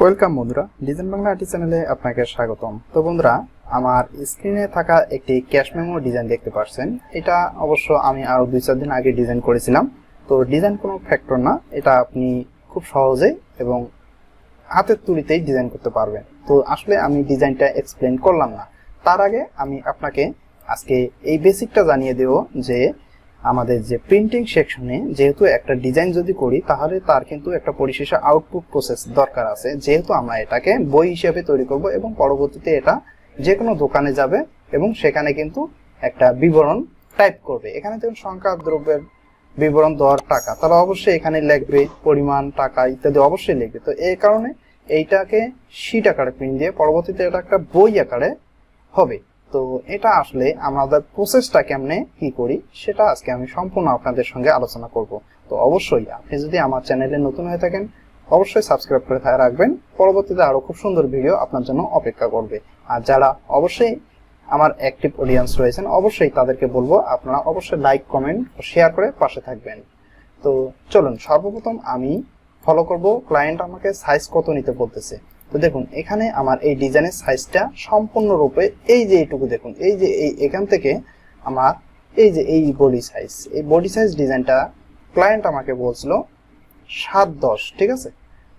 Welcome বন্ধুরা design Bangla RT চ্যানেলে আপনাকে স্বাগতম। তো বন্ধুরা, আমার স্ক্রিনে থাকা একটি ক্যাশ মেমো ডিজাইন দেখতে পাচ্ছেন। এটা অবশ্য আমি আরও দুই চার দিন আগে ডিজাইন করেছিলাম। তো ডিজাইন কোনো ফ্যাক্টর না, এটা আপনি খুব সহজেই এবং হাতের তুলিতেই ডিজাইন করতে পারবেন। তো আসলে আমি ডিজাইনটা এক্সপ্লেন করলাম না। তার আগে আমি আপনাকে আজকে এই বেসিকটা জানিয়ে দেব যে আমাদের যে প্রিন্টিং সেকশনে যেহেতু একটা ডিজাইন যদি করি, তাহলে তার কিন্তু একটা পরিশেষে আউটপুট প্রসেস দরকার আছে। যেহেতু আমরা এটাকে বই হিসেবে তৈরি করব এবং পরবর্তীতে এটা যে কোনো দোকানে যাবে এবং সেখানে কিন্তু একটা বিবরণ টাইপ করবে। এখানে দেখুন সংখ্যা, দ্রব্যের বিবরণ দেওয়ার টাকা। তারা অবশ্যই এখানে লিখবে পরিমাণ, টাকা ইত্যাদি অবশ্যই লিখবে। তো এই কারণে এইটাকে শিট আকারে প্রিন্ট দিয়ে পরবর্তীতে এটা একটা বই আকারে হবে। তো এটা আসলে আমাদের প্রসেসটা কেমনে কি করি, সেটা আজকে আমি সম্পূর্ণ আপনাদের সঙ্গে আলোচনা করব। তো অবশ্যই আপনি যদি আমার চ্যানেলে নতুন হয়ে থাকেন, অবশ্যই সাবস্ক্রাইব করে থাকা রাখবেন। পরবর্তীতে আরও খুব সুন্দর ভিডিও আপনার জন্য অপেক্ষা করবে। আর যারা অবশ্যই আমার অ্যাক্টিভ অডিয়েন্স রয়েছেন, অবশ্যই তাদেরকে বলব, আপনারা অবশ্যই লাইক কমেন্ট ও শেয়ার করে পাশে থাকবেন। তো চলুন, সর্বপ্রথম আমি ফলো করব। ক্লায়েন্ট আমাকে সাইজ কত নিতে বলতেছে? তো দেখুন, এখানে আমার এই ডিজাইনের সাইজটা সম্পূর্ণরূপে এই যে এইটুকু দেখুন, এই যে এই, এখান থেকে আমার এই যে এই বডি সাইজ এই বডি সাইজ ডিজাইনটা ক্লায়েন্ট আমাকে বলছিল সাত দশ, ঠিক আছে?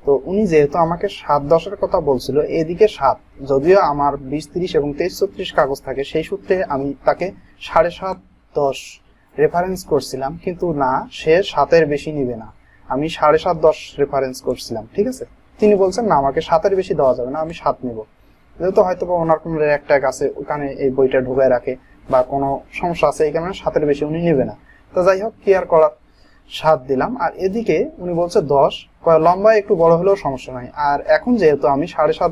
তো উনি যেহেতু আমাকে সাত দশের কথা বলছিল, এদিকে সাত, যদিও আমার বিশ তিরিশ এবং তেইশ চৌত্রিশ কাগজ থাকে, সেই সূত্রে আমি তাকে সাড়ে সাত দশ রেফারেন্স করছিলাম, কিন্তু না, সে সাতের বেশি নিবে না। আমি সাড়ে সাত দশ রেফারেন্স করছিলাম, ঠিক আছে? তিনি বলছেন, না, আমাকে সাতের বেশি দেওয়া যাবে না, আমি সাত নেব। যেহেতু হয়তো বা ওনার কোনো র্যাক আছে, ওখানে এই বইটা ঢুকায় রাখে বা কোনো সমস্যা আছে, এই কারণে সাতের বেশি উনি নেবে না। তো যাই হোক কেয়ার করার? সাত দিলাম। আর এদিকে উনি বলছে, দশ। কয় লম্বায় একটু বড় হলেও সমস্যা নাই। আর এখন যেহেতু আমি সাড়ে সাত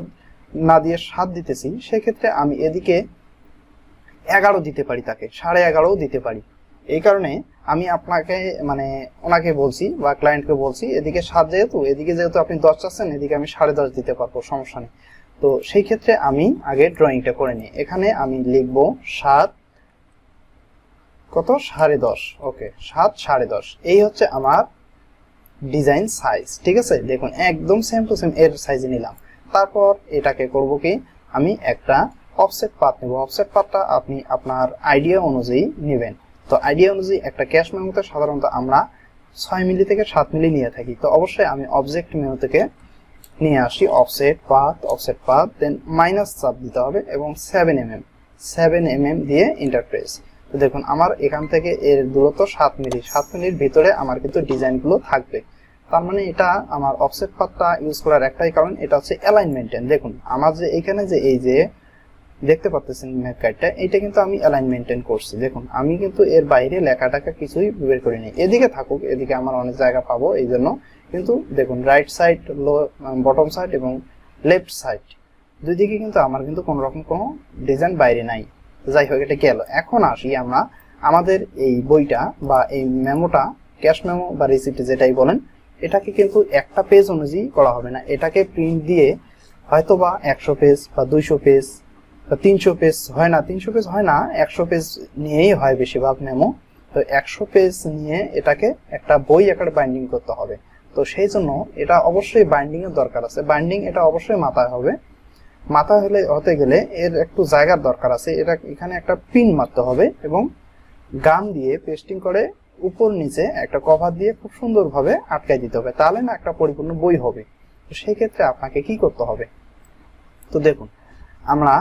না দিয়ে সাত দিতেছি, সেক্ষেত্রে আমি এদিকে এগারো দিতে পারি তাকে, সাড়ে এগারোও দিতে পারি। এই কারণে আমি আপনাকে মানে ওনাকে বলছি বা ক্লায়েন্টকে বলছি, এদিকে সাত যেহেতু, এদিকে যেহেতু আপনি দশ চাচ্ছেন, এদিকে আমি সাড়ে দশ দিতে পারব, সমস্যা নেই। তো সেই ক্ষেত্রে আমি আগে ড্রয়িংটা করে নিই। এখানে আমি লিখব সাত, কত? সাড়ে দশ। ওকে সাত, সাড়ে দশ। এই হচ্ছে আমার ডিজাইন সাইজ ঠিক আছে? দেখুন, একদম সেম টু সেম এর সাইজে নিলাম। তারপর এটাকে করব কি? আমি একটা অফসেট পাত নেব। অফসেট পাতটা আপনি আপনার আইডিয়া অনুযায়ী নেবেন। তো আইডিয়া অনুযায়ী একটা ক্যাশ মেমোতে সাধারণত আমরা ছয় মিলি থেকে সাত মিলি নিয়ে থাকি। তো অবশ্যই আমি অবজেক্ট মেনু থেকে নিয়ে আসি offset path offset path then minus চাপ দিতে হবে এবং seven M M seven M M দিয়ে ইন্টারপ্রেস তো দেখুন, আমার এখান থেকে এর দূরত্ব সাত মিলি, সাত মিলির ভিতরে আমার কিন্তু ডিজাইনগুলো থাকবে। তার মানে এটা আমার অফসেট পাথটা ইউজ করার একটাই কারণ, এটা হচ্ছে অ্যালাইনমেন্টেন দেখুন, আমার যে এখানে যে এই যে দেখতে পাচ্ছেন ম্যাপ কার্ডটা এটা কিন্তু আমি অ্যালাইন মেনটেন করছি। দেখুন, আমি কিন্তু এর বাইরে লেখাটাকে কিছুই বের করি করিনি। এদিকে থাকুক, এদিকে আমার অনেক জায়গা পাবো এই জন্য। কিন্তু দেখুন রাইট সাইড লো বটম সাইড এবং লেফট সাইড দুই দিকে কিন্তু আমার কিন্তু কোনো রকম কোনো ডিজাইন বাইরে নাই। যাই হোক, এটা গেল। এখন আসি আমরা আমাদের এই বইটা বা এই মেমোটা ক্যাশ মেমো বা রিসিপ্ট যেটাই বলেন, এটাকে কিন্তু একটা পেজ অনুযায়ী করা হবে না। এটাকে প্রিন্ট দিয়ে হয়তো বা একশো পেজ বা দুইশো পেজ তিনশো পেজ হয় না, তিনশো পেজ হয় না, একশো পেজ নিয়েই হয় বেশিরভাগ মেমো তো একশো পেজ নিয়ে এটাকে একটা বই আকারে বাইন্ডিং করতে হবে। তো সেই জন্য এটা অবশ্যই বাইন্ডিং এর দরকার আছে। বাইন্ডিং এটা অবশ্যই মাথায় হবে। মাথা হলে হতে গেলে এর একটু জায়গার দরকার আছে। এটা এখানে একটা পিন মারতে হবে এবং গাম দিয়ে পেস্টিং করে উপর নিচে একটা কভার দিয়ে খুব সুন্দরভাবে আটকাই দিতে হবে। তাহলে না একটা পরিপূর্ণ বই হবে। তো সেই ক্ষেত্রে আপনাকে কি করতে হবে? তো দেখুন, আমরা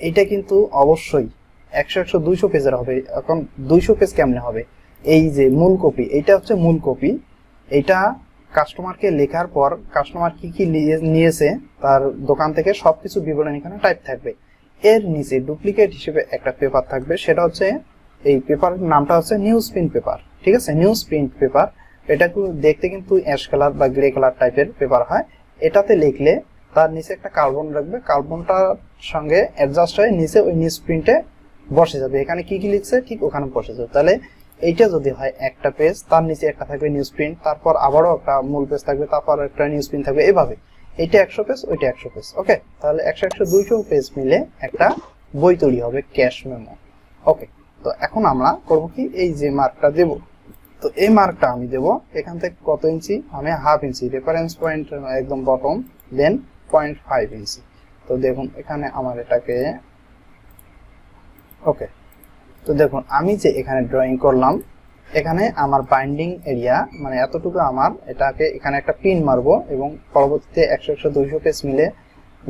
এটা কিন্তু অবশ্যই একশো একশো দুইশো পেজের হবে, এখন দুইশো পেজ কেমনে হবে? এই যে মূল কপি এইটা হচ্ছে মূল কপি। এটা কাস্টমারকে লেখার পর কাস্টমার কি কি নিয়েছে, তার দোকান থেকে সব কিছু বিবরণ এখানে টাইপ থাকবে। এর নিচে ডুপ্লিকেট হিসেবে একটা পেপার থাকবে, সেটা হচ্ছে এই পেপার নামটা হচ্ছে নিউজ প্রিন্ট পেপার ঠিক আছে? নিউজ প্রিন্ট পেপার এটা দেখতে কিন্তু অ্যাশ কালার বা গ্রে কালার টাইপের পেপার হয়। এটাতে লিখলে তার নিচে একটা কার্বন রাখবে। কার্বনটার সঙ্গে অ্যাডজাস্ট হয়ে নিচে ওই নিউজ প্রিন্টে বসে যাবে। এখানে কি কি লিখছে? ঠিক ওখানে বসে যাবে। তাহলে এইটা যদি হয় একটা পেজ তার নিচে একটা থাকবে নিউজ প্রিন্ট তারপর আবারও একটা মূল পেজ থাকবে, তারপর একটা নিউজ প্রিন্ট থাকবে। এভাবে। এটা একশো পেজ ওইটা একশো পেজ ওকে তাহলে একশো একশো দুইশো পেজ মিলে একটা বই তৈরি হবে ক্যাশ মেমো ওকে তো এখন আমরা করব কি? এই যে মার্কটা দেব। তো এই মার্কটা আমি দেব এখান থেকে কত ইঞ্চি? আমি হাফ ইঞ্চি। রেফারেন্স পয়েন্ট একদম bottom then point five inch তো দেখুন, এখানে আমার এটাকে ওকে তো দেখুন, আমি যে এখানে ড্রয়িং করলাম, এখানে আমার বাইন্ডিং এরিয়া মানে এতটুকু আমার এটাকে এখানে একটা পিন মারবো এবং পরবর্তীতে একশো একশো দুইশো পেজ মিলে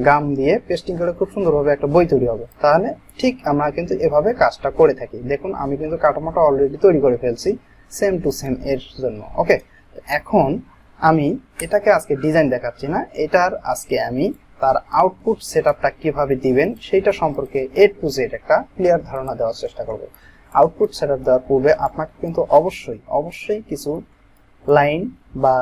গাম দিয়ে পেস্টিং করে খুব সুন্দরভাবে একটা বই তৈরি হবে। তাহলে ঠিক আমরা কিন্তু এভাবে কাজটা করে থাকি। দেখুন, আমি কিন্তু কাঠামোটা অলরেডি তৈরি করে ফেলছি সেম টু সেম এর জন্য ওকে এখন আমি এটাকে আজকে ডিজাইন দেখাচ্ছি না, এটার আজকে আমি তার আউটপুট সেটআপটা কীভাবে দিবেন সেইটা সম্পর্কে এ টু জেড একটা ক্লিয়ার ধারণা দেওয়ার চেষ্টা করব। আউটপুট সেটআপ দেওয়ার পূর্বে আপনাকে কিন্তু অবশ্যই অবশ্যই কিছু লাইন বা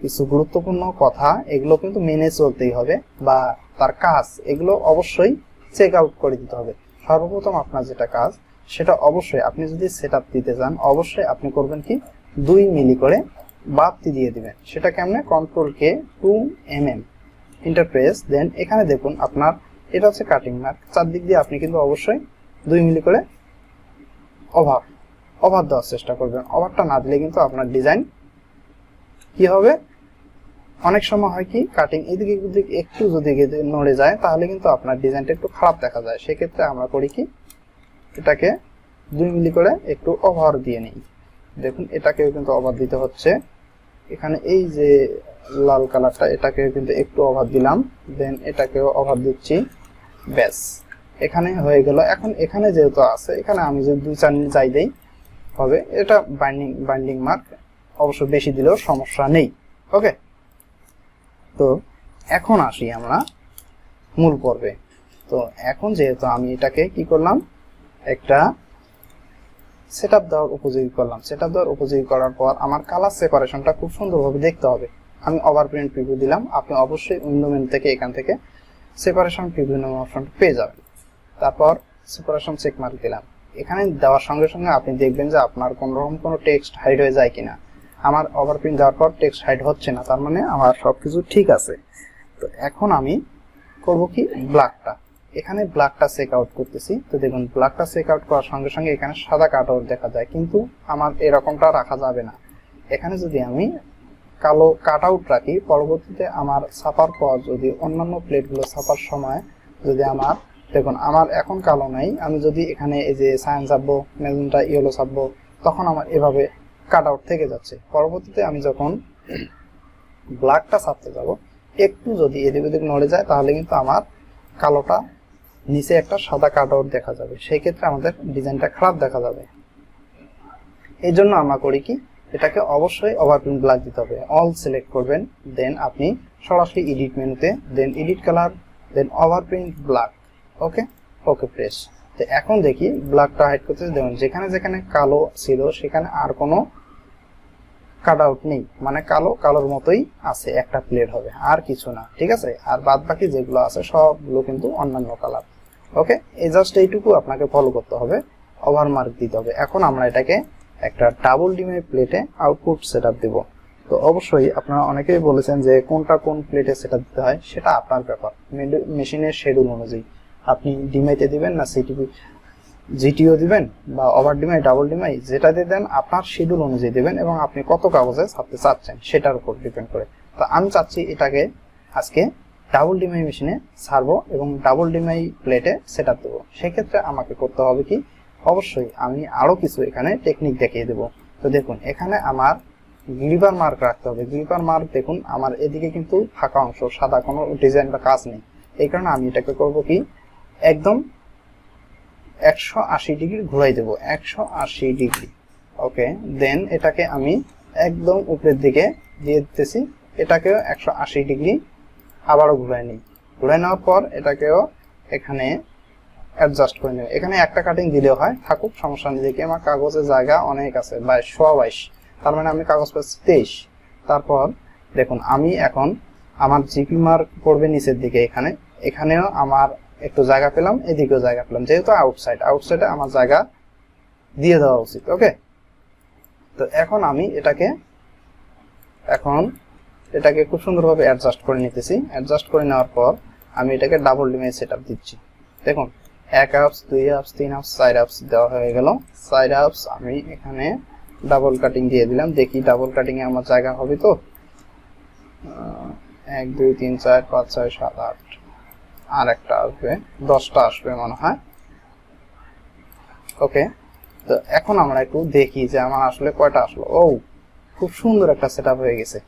কিছু গুরুত্বপূর্ণ কথা এগুলো কিন্তু মেনে চলতেই হবে বা তার কাজ এগুলো অবশ্যই চেক আউট করে দিতে হবে। সর্বপ্রথম আপনার যেটা কাজ, সেটা অবশ্যই আপনি যদি সেট দিতে চান, অবশ্যই আপনি করবেন কি? দুই মিলি করে বাপতি দিয়ে দিবেন। সেটা কেমনে? Control K two M M enter press then এখানে দেখুন আপনার, এটা হচ্ছে কাটিং মার্ক চারদিক দিয়ে আপনি কিন্তু অবশ্যই দুই মিলি করে অভাব অভাব দেওয়ার চেষ্টা করবেন। অভাবটা না দিলে কিন্তু আপনার ডিজাইন কি হবে? অনেক সময় হয় কি কাটিং এদিকে একটু যদি নড়ে যায়, তাহলে কিন্তু আপনার ডিজাইনটা একটু খারাপ দেখা যায়। সেক্ষেত্রে আমরা করি কি, এটাকে দুই মিলি করে একটু ওভার দিয়ে নিই। দেখুন, এটাকেও কিন্তু ওভার দিতে হচ্ছে। এখানে এই যে লাল কালারটা এটাকে কিন্তু একটু ওভার দিলাম। দেন এটাকেও ওভার দিচ্ছি। ব্যাস। এখানে হয়ে গেল। এখন এখানে যেহেতু আছে, এখানে আমি যদি দুই চার যাই দেই, হবে। এটা বাইন্ডিং বাইন্ডিং মার্ক অবশ্য বেশি দিলেও সমস্যা নেই। ওকে? তো এখন আসি আমরা মূল পর্বে। তো এখন যেহেতু আমি এটাকে কি করলাম, একটা সেটআপ দেওয়ার উপযোগী করলাম। সেটআপ দেওয়ার উপযোগী করার পর আমার কালার সেপারেশনটা খুব সুন্দরভাবে দেখতে হবে। আমি ওভার প্রিন্ট প্রিভিউ দিলাম। আপনি অবশ্যই উইন্ডো মেনু থেকে এখান থেকে সেপারেশন প্রিভিউ নামে অপশনটা পেয়ে যাবেন। তারপর সেপারেশন চেক মার্ক দিলাম। এখানে দেওয়ার সঙ্গে সঙ্গে আপনি দেখবেন যে আপনার কোনো রকম কোনো টেক্সট হাইড হয়ে যায় কিনা। আমার ওভার প্রিন্ট দেওয়ার পর টেক্সট হাইড হচ্ছে না। তার মানে আমার সব কিছু ঠিক আছে। তো এখন আমি করব কি? ব্ল্যাকটা এখানে ব্ল্যাকটা চেক আউট করতেছি। তো দেখুন ব্ল্যাকটা চেক আউট করার সঙ্গে সঙ্গে এখানে সাদা কাট আউট দেখা যায়, কিন্তু আমার এরকমটা রাখা যাবে না। এখানে যদি আমি কালো কাট আউট রাখি, পরবর্তীতে আমার ছাপার পর যদি অন্যান্য প্লেটগুলো ছাপার সময় যদি আমার, দেখুন, আমার এখন কালো নাই, আমি যদি এখানে এই যে সায়েন্স ছাপবো মেজুনটা ইয়েলো ছাপবো, তখন আমার এভাবে কাট আউট থেকে যাচ্ছে। পরবর্তীতে আমি যখন ব্ল্যাকটা ছাপতে যাব, একটু যদি এদিক ওদিক নড়ে যায়, তাহলে কিন্তু আমার কালোটা নিচে একটা সাদা কাট আউট দেখা যাবে। সেই ক্ষেত্রে আমাদের ডিজাইনটা খারাপ দেখা যাবে। এই জন্য আমরা করি কি, এটাকে অবশ্যই ওভারপ্রিন্ট ব্ল্যাক দিতে হবে। অল সিলেক্ট করবেন দেন আপনি সরাসরি এডিট মেনুতে then edit colour then overprint black okay okay press তো এখন দেখি ব্ল্যাকটা হাইড করতে দেখুন, যেখানে যেখানে কালো ছিল, সেখানে আর কোনো কাট আউট নেই। মানে কালো, কালোর মতোই আছে, একটা প্লেট হবে, আর কিছু না, ঠিক আছে? আর বাদ বাকি যেগুলো আছে, সবগুলো কিন্তু অন্যান্য কালার ওকে এই জাস্ট এইটুকু আপনাকে ফলো করতে হবে। ওভার মার্ক দিতে হবে। এখন আমরা এটাকে একটা ডাবল ডিমের প্লেটে আউটপুট সেট আপ দেবো। তো অবশ্যই আপনারা অনেকেই বলেছেন যে কোনটা কোন প্লেটে সেটা দিতে হয়, সেটা আপনার ব্যাপার। মেশিনের শেডিউল অনুযায়ী। আপনি ডিমাইতে দিবেন না সিটিপি জিটিও দিবেন বা ওভার ডিমাই ডাবল ডিমাই যেটা দিয়ে দেন আপনার শিডিউল অনুযায়ী দেবেন এবং আপনি কত কাগজে ছাপতে চাচ্ছেন, সেটার উপর ডিপেন্ড করে। তো আমি চাচ্ছি এটাকে আজকে ডাবল ডিমাই মেশিনে ছাড়বো এবং ডাবল ডিমাই প্লেটে সেট আপ দেবো। সেক্ষেত্রে আমাকে করতে হবে কি, অবশ্যই আমি আরও কিছু এখানে টেকনিক দেখিয়ে দেবো। তো দেখুন, এখানে আমার গ্লিপার মার্ক রাখতে হবে। গ্লিপার মার্ক দেখুন, আমার এদিকে কিন্তু ফাঁকা অংশ, সাদা কোনো ডিজাইন বা কাজ নেই। এই কারণে আমি এটাকে করব কি, একদম একশো আশি ডিগ্রি ঘুরাই দেবো। একশো আশি ডিগ্রি। ওকে দেন এটাকে আমি একদম উপরের দিকে দিয়ে দিতেছি। এটাকেও একশো আশি ডিগ্রি আবারও ঘুরাই নিই। ঘুরাই নেওয়ার পর এটাকেও এখানে অ্যাডজাস্ট করে নেবে এখানে একটা কাটিং দিলেও হয়, থাকুক, সমস্যা নেই। দেখি আমার কাগজের জায়গা অনেক আছে বাইশ সোয়া বাইশ। তার মানে আমি কাগজ পাচ্ছি তেইশ। তারপর দেখুন, আমি এখন আমার জিপি মার্ক পড়বে নিচের দিকে এখানে। এখানেও আমার একটু জায়গা পেলাম, এদিকেও জায়গা পেলাম। যেহেতু আউটসাইড আউটসাইডে আমার জায়গা দিয়ে দেওয়া উচিত ওকে তো এখন আমি এটাকে এখন এটাকে খুব সুন্দরভাবে অ্যাডজাস্ট করে নিতেছি। অ্যাডজাস্ট করে নেওয়ার পর আমি এটাকে ডাবল ডিমে সেট আপ দিচ্ছি। দেখুন, এক আপস দুই আপস তিন আপস চার আপস দেওয়া হয়ে গেল। চার আপস আমি এখানে ডাবল কাটিং দিয়ে দিলাম। দেখি ডাবল কাটিং এ আমার জায়গা হবে তো? এক, দুই, তিন, চার, পাঁচ, ছয়, সাত, আট, আর একটা আসবে। দশটা আসবে মনে হয়। ওকে, তো এখন আমরা একটু দেখি যে আমার আসলে কয়টা আসলো। ও, খুব সুন্দর একটা সেট হয়ে গেছে।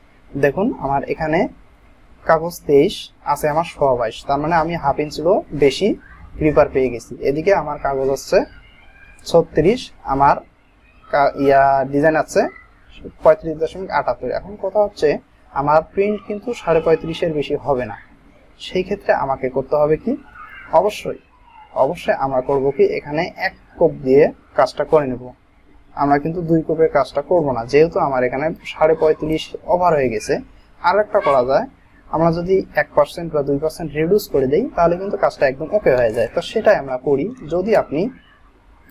দেখুন, আমার এখানে কাগজ তেইশ, আছে আমার সোয়া বাইশ। তার মানে আমি হাফ ইঞ্চিরও বেশি রিপার পেয়ে গেছি। এদিকে আমার কাগজ হচ্ছে ছত্রিশ, আমার ইয়া ডিজাইন আছে পঁয়ত্রিশ দশমিক আটাত্তর। এখন কথা হচ্ছে, আমার প্রিন্ট কিন্তু সাড়ে পঁয়ত্রিশের বেশি হবে না। সেই ক্ষেত্রে আমাকে করতে হবে কি? অবশ্যই অবশ্যই আমরা করব কি? এখানে এক কোপ দিয়ে কাজটা করে নেব। আমরা কিন্তু দুই কোপের কাজটা করব না। যেহেতু আমার এখানে সাড়ে পঁয়ত্রিশ ওভার হয়ে গেছে। আর একটা করা যায়, আমরা যদি এক পার্সেন্ট বা দুই পার্সেন্ট রিডিউস করে দিই, তাহলে কিন্তু কাজটা একদম ওকে হয়ে যায়। তো সেটাই আমরা করি। যদি আপনি,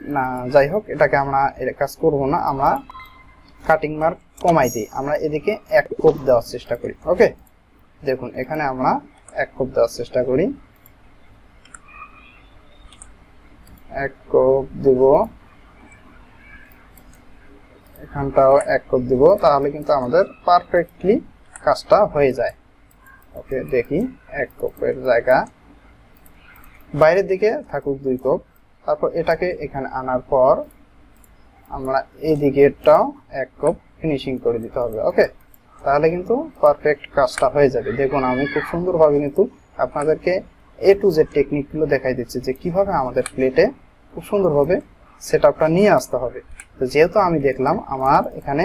না, যাই হোক, এটাকে আমরা কাজ করব না, আমরা কাটিং মার্ক কমাই দিই। আমরা এদিকে এক কোপ দেওয়ার চেষ্টা করি ওকে দেখুন, এখানে আমরা এক কোপ দেওয়ার চেষ্টা করি। এক কোপ দিব। এখানটাও এক কোপ দিব, তাহলে কিন্তু আমাদের পারফেক্টলি কাজটা হয়ে যায়। ওকে দেখি, এক কোপের জায়গা। বাইরের দিকে থাকুক দুই কোপ। তারপর এটাকে এখানে আনার পর আমরা এই এক কোপ ফিনিশিং করে দিতে হবে ওকে তাহলে কিন্তু পারফেক্ট কাজটা হয়ে যাবে। দেখুন, আমি খুব সুন্দরভাবে কিন্তু আপনাদেরকে এ টু জেড টেকনিকগুলো দেখাই দিচ্ছি যে কীভাবে আমাদের প্লেটে খুব সুন্দরভাবে সেট নিয়ে আসতে হবে। তো যেহেতু আমি দেখলাম আমার এখানে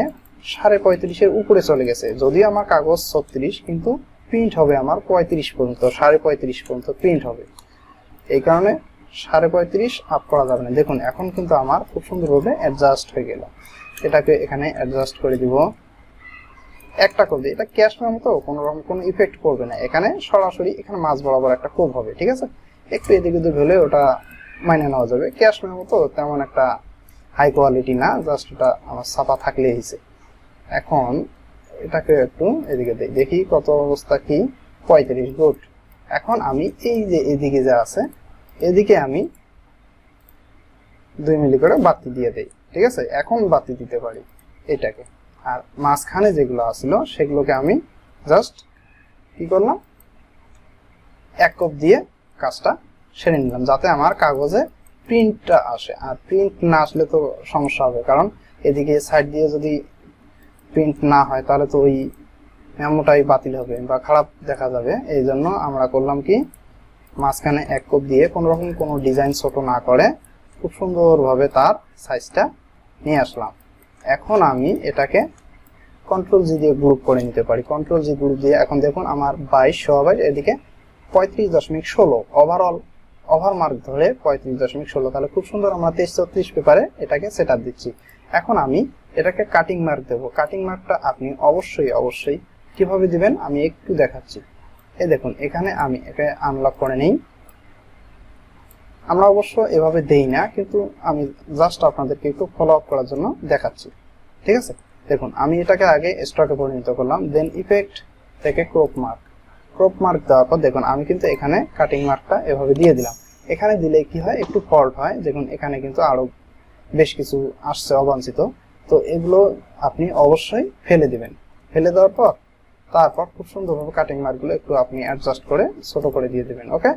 সাড়ে পঁয়ত্রিশের উপরে চলে গেছে, যদিও আমার কাগজ ছত্রিশ, কিন্তু প্রিন্ট হবে আমার পঁয়ত্রিশ পর্যন্ত সাড়ে পঁয়ত্রিশ পর্যন্ত প্রিন্ট হবে। এই কারণে সাড়ে পঁয়ত্রিশ আপ করা যাবে না। দেখুন, এখন কিন্তু আমার খুব সুন্দরভাবে অ্যাডজাস্ট হয়ে গেল। এটাকে এখানে অ্যাডজাস্ট করে দিব। একটা কোপ, এটা ক্যাশ মেমো তো কোনো রকম কোনো ইফেক্ট করবে না। এখানে সরাসরি এখানে মাছ বরাবর একটা কোপ হবে, ঠিক আছে? একটু এদিক ওদিক হলে ওটা মাইনে নেওয়া যাবে। ক্যাশ মেমো তো তেমন একটা হাই কোয়ালিটি না জাস্ট ওটা আমার ছাপা থাকলে হয়েছে। এখন এটাকে একটু এদিকে দেখি কত অবস্থা কি। পঁয়ত্রিশ গুড এখন আমি এই যে এদিকে যা আছে, এদিকে আমি দুই মিলি করে বাতি দিয়ে দেই, ঠিক আছে? এখন বাতি দিতে পারি এটাকে। আর মাঝখানে যেগুলো আসলো, সেগুলোকে আমি জাস্ট কি করলাম? এক কপ দিয়ে কাজটা সেরে নিলাম, যাতে আমার কাগজে প্রিন্টটা আসে। আর প্রিন্ট না আসলে তো সমস্যা হবে, কারণ এদিকে সাইড দিয়ে যদি প্রিন্ট না হয়, তাহলে তো ওই মেমোটাই বাতিল হবে বা খারাপ দেখা যাবে। এই জন্য আমরা করলাম কি, মাঝখানে এক কোপ দিয়ে কোনো রকম কোনো ডিজাইন ছোট না করে খুব সুন্দরভাবে তার সাইজটা নিয়ে আসলাম। এখন আমি এটাকে কন্ট্রোল জি দিয়ে গ্রুপ করে নিতে পারি। কন্ট্রোল জি গ্রুপ দিয়ে এখন দেখুন আমার বাইশ সবাই এদিকে পঁয়ত্রিশ দশমিক ষোলো। ওভারঅল ওভার মার্ক ধরে পঁয়ত্রিশ দশমিক ষোলো, তাহলে খুব সুন্দর আমরা তেইশ চৌত্রিশ পেপারে এটাকে সেট দিচ্ছি। এখন আমি এটাকে কাটিং মার্ক দেবো। কাটিং মার্কটা আপনি অবশ্যই অবশ্যই কীভাবে দিবেন আমি একটু দেখাচ্ছি। এই দেখুন, এখানে আমি একে আনলক করে নেই। আমরা অবশ্য এভাবে দেই না, কিন্তু আমি জাস্ট আপনাদেরকে একটু ফলো আপ করার জন্য দেখাচ্ছি। ঠিক আছে? দেখুন, আমি এটাকে আগে স্টকে পরিণত করলাম দেন ইফেক্ট থেকে ক্রপ মার্ক ক্রপ মার্ক দেওয়ার পর দেখুন, আমি কিন্তু এখানে কাটিং মার্কটা এভাবে দিয়ে দিলাম। এখানে দিলে কি হয়? একটু ফল্ট হয়। দেখুন এখানে কিন্তু আরও বেশ কিছু আসছে অবাঞ্ছিত। তো এগুলো আপনি অবশ্যই ফেলে দিবেন। ফেলে দেওয়ার পর, তারপর খুব সুন্দরভাবে কাটিং মার্কগুলো একটু আপনি অ্যাডজাস্ট করে ছোট করে দিয়ে দিবেন, ওকে?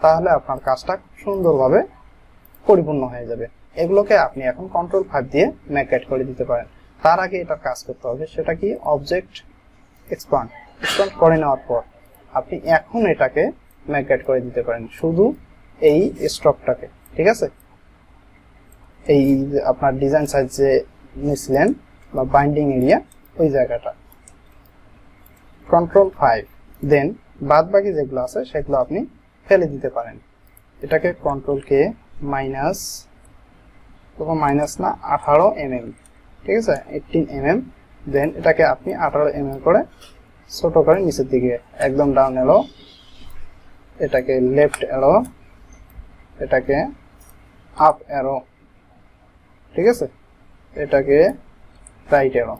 তাহলে আপনার কাজটা সুন্দরভাবে পরিপূর্ণ হয়ে যাবে। এগুলোকে আপনি এখন কন্ট্রোল ফাইভ দিয়ে ম্যাকেট করে দিতে পারেন। তার আগে এটা কাজ করতে হবে, সেটা কি? অবজেক্ট এক্সপান্ড এক্সপান্ড করে নেওয়ার পর আপনি এখন এটাকে ম্যাকেট করে দিতে পারেন। শুধু এই স্টকটাকে, ঠিক আছে? এই আপনার ডিজাইন সাইজ যে নিছিলেন বা বাইন্ডিং এরিয়া ওই জায়গাটা। কন্ট্রোল ফাইভ দেন বাদ বাকি যেগুলো আছে, সেগুলো আপনি ফেলে দিতে পারেন। এটাকে কন্ট্রোল কে মাইনাস তখন মাইনাস না, আঠারো এম ঠিক আছে? এইটিন এম দেন এটাকে আপনি আঠারো এম করে ছোট করে নিচের দিকে একদম ডাউন এলো এটাকে লেফট এলো এটাকে আপ অ্যারো ঠিক আছে? এটাকে রাইট অ্যারো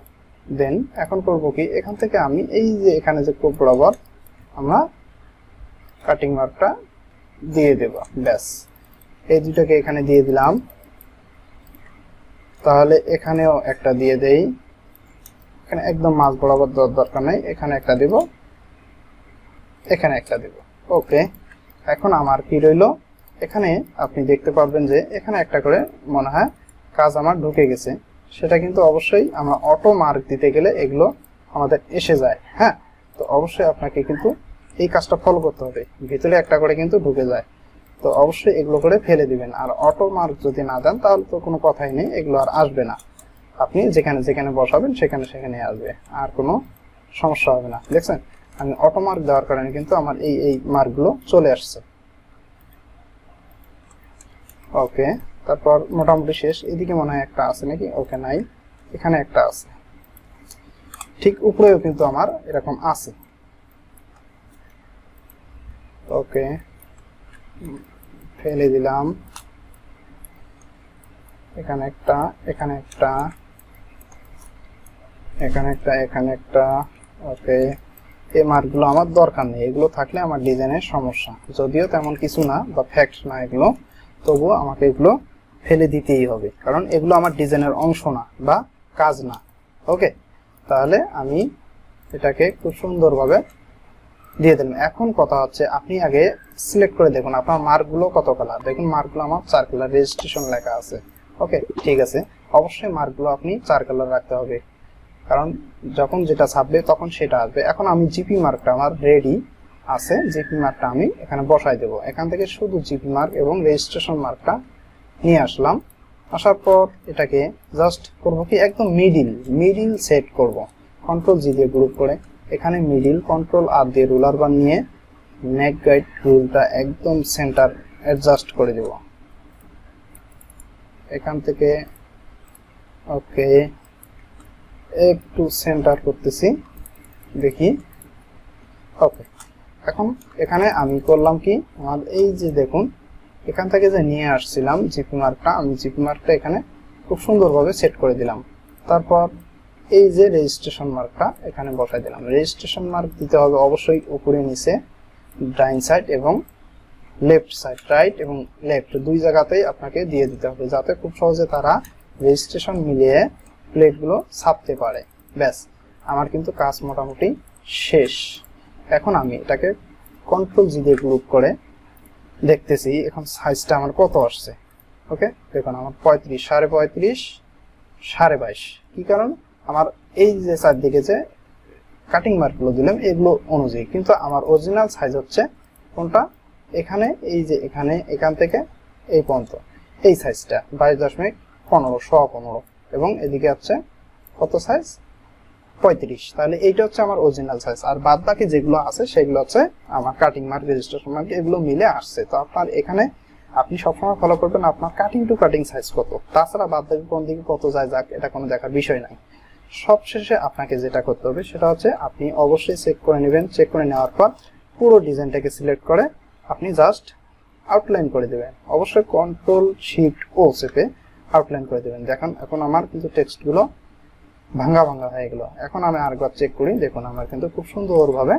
দেন এখন করব কি, এখান থেকে আমি এই যে এখানে যে কোপ বরাবর আমরা কাটিং মার্কটা দিয়ে দেব, ব্যাস। এই দুটাকে এখানে দিয়ে দিলাম। তাহলে এখানেও একটা দিয়ে দেই। এখানে একদম মাছ বরাবর দেওয়ার দরকার নেই, এখানে একটা দিব, এখানে একটা দিব। ওকে এখন আমার কি রইল? এখানে আপনি দেখতে পারবেন যে এখানে একটা করে মনে হয় কাজ আমার ঢুকে গেছে। সেটা কিন্তু অবশ্যই আমরা অটো মার্ক দিতে গেলে এগুলো আমাদের এসে যায় হ্যাঁ? তো অবশ্যই আপনাকে কিন্তু এই কাজটা ফলো করতে হবে। ভিতরে একটা করে কিন্তু ঢুকে যায়। তো অবশ্যই এগুলো করে ফেলে দিবেন। আর অটো মার্ক যদি না দেন, তাহলে তো কোনো কথাই নেই, এগুলো আর আসবে না। আপনি যেখানে যেখানে বসাবেন, সেখানে সেখানে আসবে। আর কোনো সমস্যা হবে না, দেখছেন? আমি অটো মার্ক দেওয়ার কারণে কিন্তু আমার এই এই মার্কগুলো চলে আসছে। ওকে তারপর মোটামুটি শেষ। এদিকে মনে হয় একটা আছে নাকি? ওকে নাই। এখানে একটা আছে। ঠিক উপরেও কিন্তু আমার এরকম আছে। ওকে ফেলে দিলাম। এখানে একটা এখানে একটা এখানে একটা এখানে একটা। ওকে এই মার্কগুলো আমার দরকার নেই। এগুলো থাকলে আমার ডিজাইনের সমস্যা। যদিও তেমন কিছু না বা ফ্যাক্ট না এগুলো। তবুও আমাকে এগুলো ফেলে দিতেই হবে। কারণ এগুলো আমার ডিজাইনের অংশ না বা কাজ না। ওকে? তাহলে আমি এটাকে খুব সুন্দরভাবে দিয়ে দিলাম। এখন কথা হচ্ছে আপনি আগে সিলেক্ট করে দেখুন আপনার মার্কগুলো কত কালার দেখুন মার্কগুলো আমার চার কালার রেজিস্ট্রেশন লেখা আছে। ওকে? ঠিক আছে। অবশ্যই মার্কগুলো আপনি চার কালার রাখতে হবে। কারণ যখন যেটা ছাপবে তখন সেটা আসবে। এখন আমি জিপি মার্কটা আমার রেডি আছে জিপি মার্কটা আমি এখানে বসাই দেবো। এখান থেকে শুধু জিপি মার্ক এবং রেজিস্ট্রেশন মার্কটা নিয়ে আসলাম। আসার পর এটাকে জাস্ট করব কি, একদম মিডিল মিডিল সেট করব। কন্ট্রোল জি দিয়ে গ্রুপ করে। এখানে মিডিল কন্ট্রোল আর দিয়ে রুলার বার নিয়ে নেক গাইড রুলটা একদম সেন্টার অ্যাডজাস্ট করে দেব। এখান থেকে ওকে একটু সেন্টার করতেছি। দেখি ওকে এখন এখানে আমি করলাম কি? আমার এই যে দেখুন, এখান থেকে যে নিয়ে আসছিলাম জিপি মার্কটা আমি জিপি মার্কটা এখানে খুব সুন্দরভাবে সেট করে দিলাম। তারপর এই যে রেজিস্ট্রেশন মার্কটা এখানে বসাই দিলাম। রেজিস্ট্রেশন মার্ক দিতে হবে অবশ্যই উপরে নিচে, ডাইন সাইড এবং লেফট সাইড রাইট এবং লেফট দুই জায়গাতেই আপনাকে দিয়ে দিতে হবে যাতে খুব সহজে তারা রেজিস্ট্রেশন মিলিয়ে প্লেটগুলো ছাপতে পারে। ব্যাস, আমার কিন্তু কাজ মোটামুটি শেষ। এখন আমি এটাকে কন্ট্রোল জি দিয়ে গ্রুপ করে দেখতেছি এখন সাইজটা আমার কত আসছে? ওকে দেখুন, আমার পঁয়ত্রিশ, সাড়ে পঁয়ত্রিশ, সাড়ে বাইশ। কী কারণ? আমার এই যে চারদিকে যে কাটিং মার্কগুলো দিলাম, এগুলো অনুযায়ী। কিন্তু আমার অরিজিনাল সাইজ হচ্ছে কোনটা? এখানে, এই যে এখানে, এখান থেকে এই পর্যন্ত। এই সাইজটা বাইশ দশমিক পনেরো শ পনেরো। এবং এদিকে হচ্ছে কত সাইজ পঁয়ত্রিশ। তাহলে এইটা হচ্ছে আমার অরিজিনাল সাইজ আর বাদ বাকি যেগুলো আছে, সেগুলো হচ্ছে আমার কাটিং মার্ক রেজিস্ট্রেশন মার্ক এগুলো মিলে আসছে। তো আপনার এখানে আপনি সবসময় ফলো করবেন আপনার কাটিং টু কাটিং সাইজ কত। তাছাড়া বাদ বাকি কোন দিকে কত যায়, যাক, এটা কোনো দেখার বিষয় নাই। সবশেষে আপনাকে যেটা করতে হবে, সেটা হচ্ছে আপনি অবশ্যই চেক করে নেবেন। চেক করে নেওয়ার পর পুরো ডিজাইনটাকে সিলেক্ট করে আপনি জাস্ট আউটলাইন করে দেবেন। অবশ্যই কন্ট্রোল শিফট ও চেপে আউটলাইন করে দেবেন। দেখুন, এখন আমার কিন্তু টেক্সটগুলো ভাঙ্গা ভাঙ্গা হয়ে গেল। এখন আমি আরেকবার চেক করি, দেখুন আমার কিন্তু খুব সুন্দরভাবে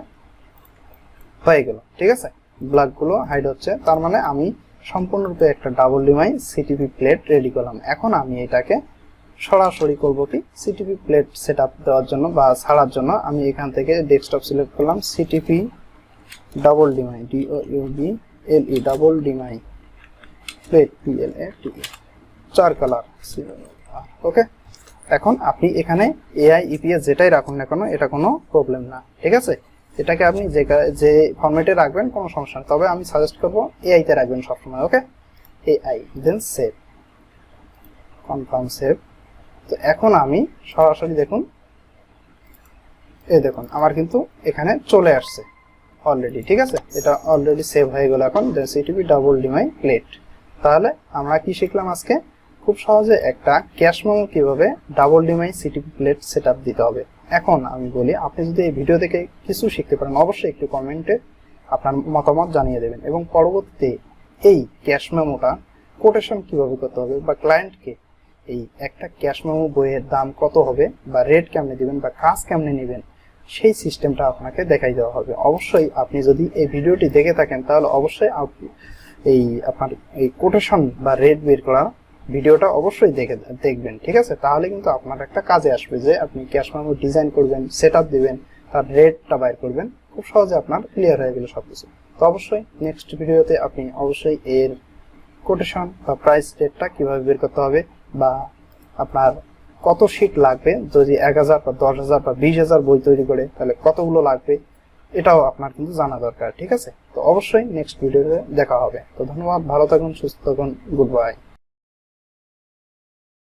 হয়ে গেল, ঠিক আছে? ব্ল্যাকগুলো হাইড হচ্ছে, তার মানে আমি সম্পূর্ণরূপে একটা double demy CTP plate ready করলাম। এখন আমি এটাকে সরাসরি করব কি? সিটিপি প্লেট সেট দেওয়ার জন্য বা ছাড়ার জন্য আমি এখান থেকে ডেস্কটপ সিলেক্ট করলাম CTP double demy deo you B L E double demy plate P L A চার কালার ওকে এখন আপনি এখানে এআই ইপিএস যেটাই রাখুন না কেন, এটা কোনো প্রবলেম না। ঠিক আছে? এটাকে আপনি যে যে ফরম্যাটে রাখবেন, কোনো সমস্যা নেই তবে আমি সাজেস্ট করব এআই তে রাখবেন সবসময় okay AI then save confirm save তো এখন আমি সরাসরি দেখুন। এই দেখুন, আমার কিন্তু এখানে চলে আসছে অলরেডি ঠিক আছে? এটা অলরেডি সেভ হয়ে গেল এখন সিটিপি ডাবল ডিমাই প্লেট তাহলে আমরা কি শিখলাম আজকে? খুব সহজে একটা ক্যাশ মেমো কীভাবে double demy CTP plate set দিতে হবে। এখন আমি বলি, আপনি যদি এই ভিডিও থেকে কিছু শিখতে পারেন, অবশ্যই একটু কমেন্টে আপনার মতামত জানিয়ে দেবেন এবং পরবর্তীতে এই ক্যাশ মেমোটা কোটেশন কীভাবে করতে হবে বা ক্লায়েন্টকে এই একটা ক্যাশ মেমো বইয়ের দাম কত হবে বা রেট কেমনে দিবেন বা কাজ কেমনে নেবেন, সেই সিস্টেমটা আপনাকে দেখাই দেওয়া হবে। অবশ্যই আপনি যদি এই ভিডিওটি দেখে থাকেন, তাহলে অবশ্যই এই আপনার এই কোটেশন বা রেট বের করার ভিডিওটা অবশ্যই দেখে দেখবেন, ঠিক আছে? তাহলে কিন্তু আপনার একটা কাজে আসবে যে আপনি ক্যাশ মেমো ডিজাইন করবেন সেট আপ দিবেন, তার রেটটা বাইর করবেন, খুব সহজে আপনার ক্লিয়ার হয়ে গেল সব কিছু তো অবশ্যই নেক্সট ভিডিওতে আপনি অবশ্যই এর কোটেশন বা প্রাইস রেটটা কীভাবে বের করতে হবে বা আপনার কত শিট লাগবে, যদি এক হাজার বা দশ হাজার বা বিশ হাজার বই তৈরি করে, তাহলে কতগুলো লাগবে, এটাও আপনার কিন্তু জানা দরকার, ঠিক আছে? তো অবশ্যই নেক্সট ভিডিওতে দেখা হবে। তো ধন্যবাদ, ভালো থাকুন, সুস্থ থাকুন গুড বাই